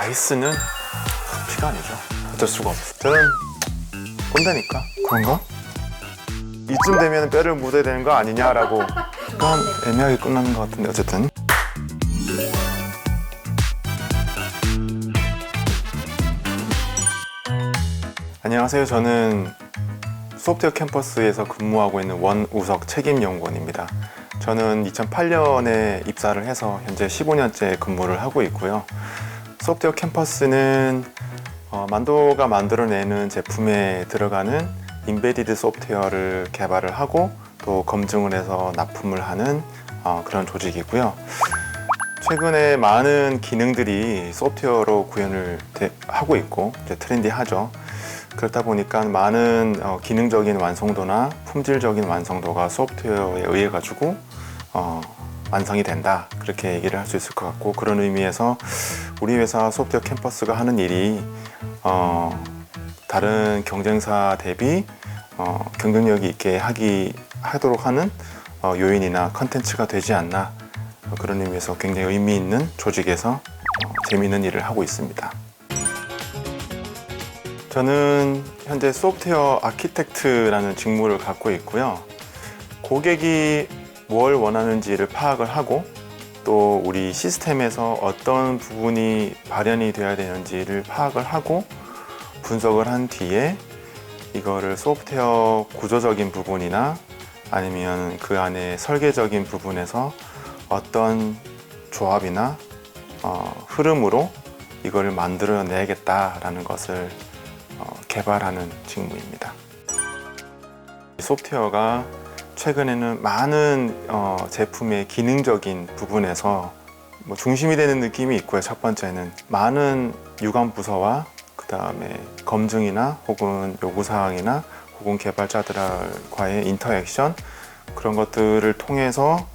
아이스는 피가 아니죠. 어쩔 수가 없어. 저는 꼰대니까 그런가? 이쯤 되면 뼈를 묻어야 되는 거 아니냐라고 약간 애매하게 끝나는 것 같은데 어쨌든 안녕하세요. 저는 소프트웨어 캠퍼스에서 근무하고 있는 원우석 책임연구원입니다. 저는 2008년에 입사를 해서 현재 15년째 근무를 하고 있고요. 소프트웨어 캠퍼스는 어, 만도가 만들어내는 제품에 들어가는 인베디드 소프트웨어를 개발을 하고 또 검증을 해서 납품을 하는 어, 그런 조직이고요. 최근에 많은 기능들이 소프트웨어로 구현을 돼- 하고 있고 트렌디하죠. 그렇다 보니까 많은 어, 기능적인 완성도나 품질적인 완성도가 소프트웨어에 의해 가지고 어, 완성이 된다 그렇게 얘기를 할 수 있을 것 같고 그런 의미에서 우리 회사 소프트웨어 캠퍼스가 하는 일이 어, 다른 경쟁사 대비 어, 경쟁력이 있게 하기 하도록 하는 어, 요인이나 컨텐츠가 되지 않나 어, 그런 의미에서 굉장히 의미 있는 조직에서 어, 재미있는 일을 하고 있습니다. 저는 현재 소프트웨어 아키텍트라는 직무를 갖고 있고요. 고객이 뭘 원하는지를 파악을 하고 또 우리 시스템에서 어떤 부분이 발현이 되어야 되는지를 파악을 하고 분석을 한 뒤에 이거를 소프트웨어 구조적인 부분이나 아니면 그 안에 설계적인 부분에서 어떤 조합이나 어, 흐름으로 이거를 만들어내야겠다라는 것을 어, 개발하는 직무입니다. 소프트웨어가 최근에는 많은 어, 제품의 기능적인 부분에서 뭐 중심이 되는 느낌이 있고요. 첫 번째는 많은 유관 부서와 그 다음에 검증이나 혹은 요구 사항이나 혹은 개발자들과의 인터액션 그런 것들을 통해서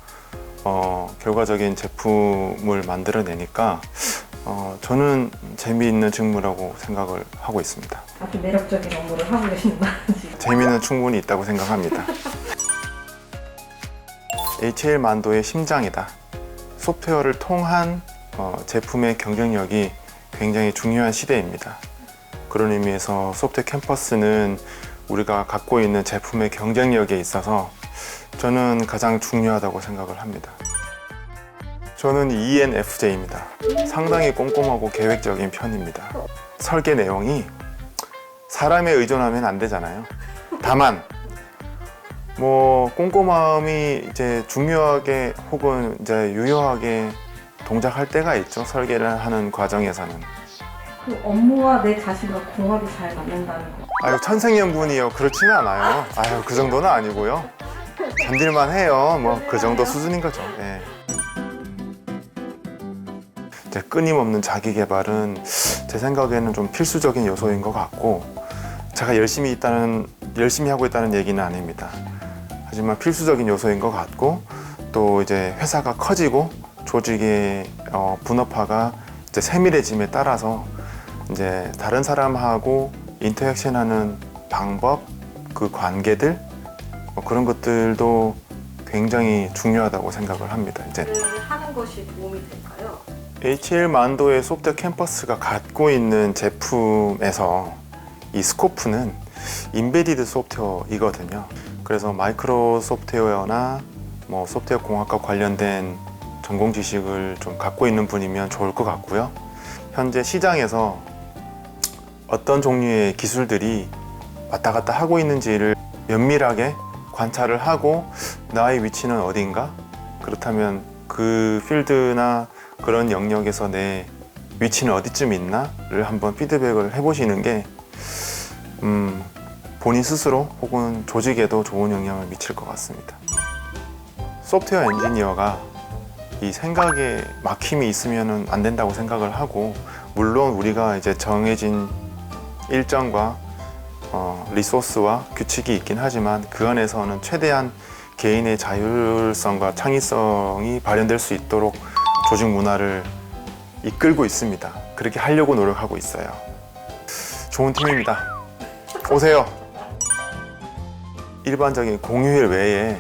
어, 결과적인 제품을 만들어내니까 어, 저는 재미있는 직무라고 생각을 하고 있습니다. 아주 매력적인 업무를 하고 계신다는지 재미는 충분히 있다고 생각합니다. HL 만도의 심장이다. 소프트웨어를 통한 어, 제품의 경쟁력이 굉장히 중요한 시대입니다. 그런 의미에서 소프트웨어 캠퍼스는 우리가 갖고 있는 제품의 경쟁력에 있어서 저는 가장 중요하다고 생각을 합니다. 저는 ENFJ입니다. 상당히 꼼꼼하고 계획적인 편입니다. 설계 내용이 사람에 의존하면 안 되잖아요. 다만 뭐 꼼꼼함이 이제 중요하게 혹은 이제 유효하게 동작할 때가 있죠. 설계를 하는 과정에서는. 그 업무와 내 자신과 궁합이 잘 맞는다는 거 아유 천생연분이요. 그렇지는 않아요. 아유 그 정도는 아니고요. 견딜만 해요. 뭐 그 정도 수준인 거죠. 예. 이제 끊임없는 자기 개발은 제 생각에는 좀 필수적인 요소인 것 같고 제가 열심히 있다는 열심히 하고 있다는 얘기는 아닙니다. 하지만 필수적인 요소인 것 같고 또 이제 회사가 커지고 조직의 어, 분업화가 이제 세밀해짐에 따라서 이제 다른 사람하고 인터랙션하는 방법, 그 관계들 뭐 그런 것들도 굉장히 중요하다고 생각을 합니다. 이제 하는 것이 도움이 될까요? HL 만도의 소프트웨어 캠퍼스가 갖고 있는 제품에서 이 스코프는 인베디드 소프트웨어이거든요. 그래서 마이크로 소프트웨어나 뭐 소프트웨어 공학과 관련된 전공 지식을 좀 갖고 있는 분이면 좋을 것 같고요. 현재 시장에서 어떤 종류의 기술들이 왔다 갔다 하고 있는지를 면밀하게 관찰을 하고 나의 위치는 어딘가? 그렇다면 그 필드나 그런 영역에서 내 위치는 어디쯤 있나를 한번 피드백을 해보시는 게 음, 본인 스스로 혹은 조직에도 좋은 영향을 미칠 것 같습니다. 소프트웨어 엔지니어가 이 생각에 막힘이 있으면 안 된다고 생각을 하고 물론 우리가 이제 정해진 일정과 어, 리소스와 규칙이 있긴 하지만 그 안에서는 최대한 개인의 자율성과 창의성이 발현될 수 있도록 조직 문화를 이끌고 있습니다. 그렇게 하려고 노력하고 있어요. 좋은 팀입니다. 오세요. 일반적인 공휴일 외에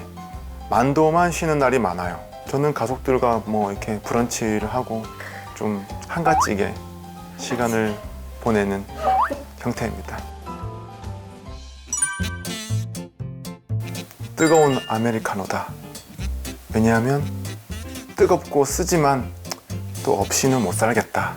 만도만 쉬는 날이 많아요. 저는 가족들과 뭐 이렇게 브런치를 하고 좀 한가지게 시간을 보내는 형태입니다. 뜨거운 아메리카노다. 왜냐하면 뜨겁고 쓰지만 또 없이는 못 살겠다.